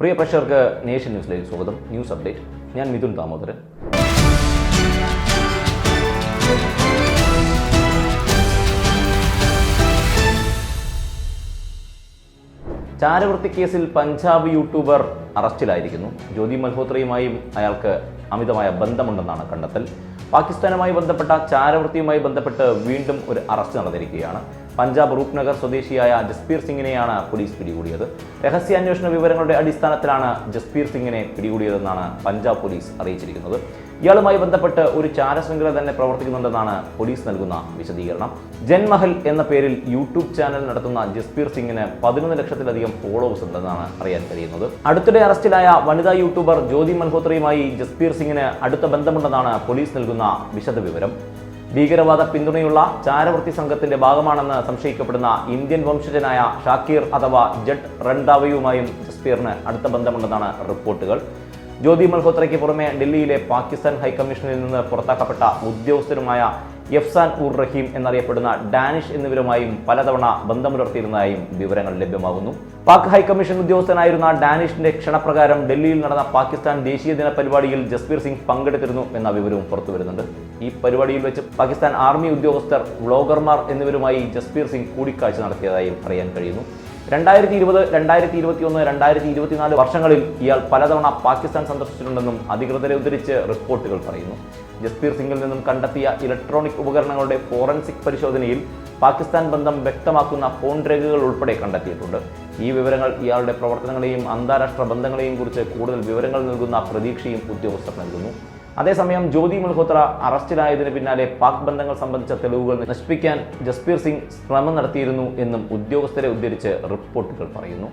പ്രിയ പ്രേക്ഷകർക്ക് നേഷൻ ന്യൂസിലേക്ക് സ്വാഗതം. News update. ഞാൻ മിഥുൻ ദാമോദരൻ. ചാരവൃത്തി കേസിൽ പഞ്ചാബ് യൂട്യൂബർ അറസ്റ്റിലായിരിക്കുന്നു. ജ്യോതി മൽഹോത്രയുമായും അയാൾക്ക് അമിതമായ ബന്ധമുണ്ടെന്നാണ് കണ്ടെത്തൽ. പാകിസ്ഥാനുമായി ബന്ധപ്പെട്ട ചാരവൃത്തിയുമായി ബന്ധപ്പെട്ട് വീണ്ടും ഒരു അറസ്റ്റ് നടന്നിരിക്കുകയാണ്. പഞ്ചാബ് റൂപ്നഗർ സ്വദേശിയായ ജസ്ബീർ സിംഗിനെയാണ് പോലീസ് പിടികൂടിയത്. രഹസ്യാന്വേഷണ വിവരങ്ങളുടെ അടിസ്ഥാനത്തിലാണ് ജസ്ബീർ സിംഗിനെ പിടികൂടിയതെന്നാണ് പഞ്ചാബ് പോലീസ് അറിയിച്ചിരിക്കുന്നത്. ഇയാളുമായി ബന്ധപ്പെട്ട് ഒരു ചാരശൃംഖല തന്നെ പ്രവർത്തിക്കുന്നുണ്ടെന്നാണ് പോലീസ് നൽകുന്ന വിശദീകരണം. ജൻമഹൽ എന്ന പേരിൽ യൂട്യൂബ് ചാനൽ നടത്തുന്ന ജസ്ബീർ സിംഗിന് പതിനൊന്ന് ലക്ഷത്തിലധികം ഫോളോവേഴ്സ് ഉണ്ടെന്നാണ് അറിയാൻ കഴിയുന്നത്. അടുത്തിടെ അറസ്റ്റിലായ വനിതാ യൂട്യൂബർ ജ്യോതി മൽഹോത്രയുമായി ജസ്ബീർ സിംഗിന് അടുത്ത ബന്ധമുണ്ടെന്നാണ് പോലീസ് നൽകുന്ന വിശദവിവരം. ഭീകരവാദ പിന്തുണയുള്ള ചാരവൃത്തി സംഘത്തിന്റെ ഭാഗമാണെന്ന് സംശയിക്കപ്പെടുന്ന ഇന്ത്യൻ വംശജനായ ഷാക്കീർ അഥവാ ജഡ് റൺദാവയുമായും ജസ്പീറിന് അടുത്ത ബന്ധമുണ്ടെന്നാണ് റിപ്പോർട്ടുകൾ. ജ്യോതി മൽഹോത്രയ്ക്ക് പുറമെ ഡൽഹിയിലെ പാകിസ്ഥാൻ ഹൈക്കമ്മീഷനിൽ നിന്ന് പുറത്താക്കപ്പെട്ട ഉദ്യോഗസ്ഥരുമായ യഫ്സാൻ ഉർ റഹീം എന്നറിയപ്പെടുന്ന ഡാനിഷ് എന്നിവരുമായും പലതവണ ബന്ധം പുലർത്തിയിരുന്നതായും വിവരങ്ങൾ ലഭ്യമാകുന്നു. പാക് ഹൈക്കമ്മീഷൻ ഉദ്യോഗസ്ഥനായിരുന്ന ഡാനിഷിന്റെ ക്ഷണപ്രകാരം ഡൽഹിയിൽ നടന്ന പാകിസ്ഥാൻ ദേശീയ ദിന പരിപാടിയിൽ ജസ്ബീർ സിംഗ് പങ്കെടുത്തിരുന്നു എന്ന വിവരവും പുറത്തു വരുന്നുണ്ട്. ഈ പരിപാടിയിൽ വെച്ച് പാകിസ്ഥാൻ ആർമി ഉദ്യോഗസ്ഥർ വ്ളോഗർമാർ എന്നിവരുമായി ജസ്ബീർ സിംഗ് കൂടിക്കാഴ്ച നടത്തിയതായും അറിയാൻ കഴിയുന്നു. രണ്ടായിരത്തി ഇരുപത് രണ്ടായിരത്തി ഇരുപത്തി ഒന്ന് രണ്ടായിരത്തി ഇരുപത്തിനാല് വർഷങ്ങളിൽ ഇയാൾ പലതവണ പാകിസ്ഥാൻ സന്ദർശിച്ചിട്ടുണ്ടെന്നും അധികൃതരെ ഉദ്ധരിച്ച് റിപ്പോർട്ടുകൾ പറയുന്നു. ജസ്ബീർ സിംഗിൽ നിന്നും കണ്ടെത്തിയ ഇലക്ട്രോണിക് ഉപകരണങ്ങളുടെ ഫോറൻസിക് പരിശോധനയിൽ പാകിസ്ഥാൻ ബന്ധം വ്യക്തമാക്കുന്ന ഫോൺ രേഖകൾ ഉൾപ്പെടെ കണ്ടെത്തിയിട്ടുണ്ട്. ഈ വിവരങ്ങൾ ഇയാളുടെ പ്രവർത്തനങ്ങളെയും അന്താരാഷ്ട്ര ബന്ധങ്ങളെയും കുറിച്ച് കൂടുതൽ വിവരങ്ങൾ നൽകുന്ന പ്രതീക്ഷയും ഉദ്യോഗസ്ഥർ നൽകുന്നു. അതേസമയം ജ്യോതി മൽഹോത്ര അറസ്റ്റിലായതിന് പിന്നാലെ പാക് ബന്ധങ്ങൾ സംബന്ധിച്ച തെളിവുകൾ നശിപ്പിക്കാൻ ജസ്പീർ സിംഗ് ശ്രമം നടത്തിയിരുന്നു എന്നും ഉദ്യോഗസ്ഥരെ ഉദ്ധരിച്ച് റിപ്പോർട്ടുകൾ പറയുന്നു.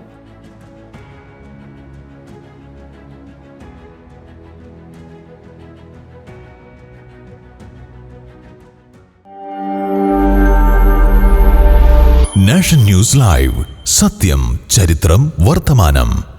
Nation news live. സത്യം ചരിത്രം വർത്തമാനം.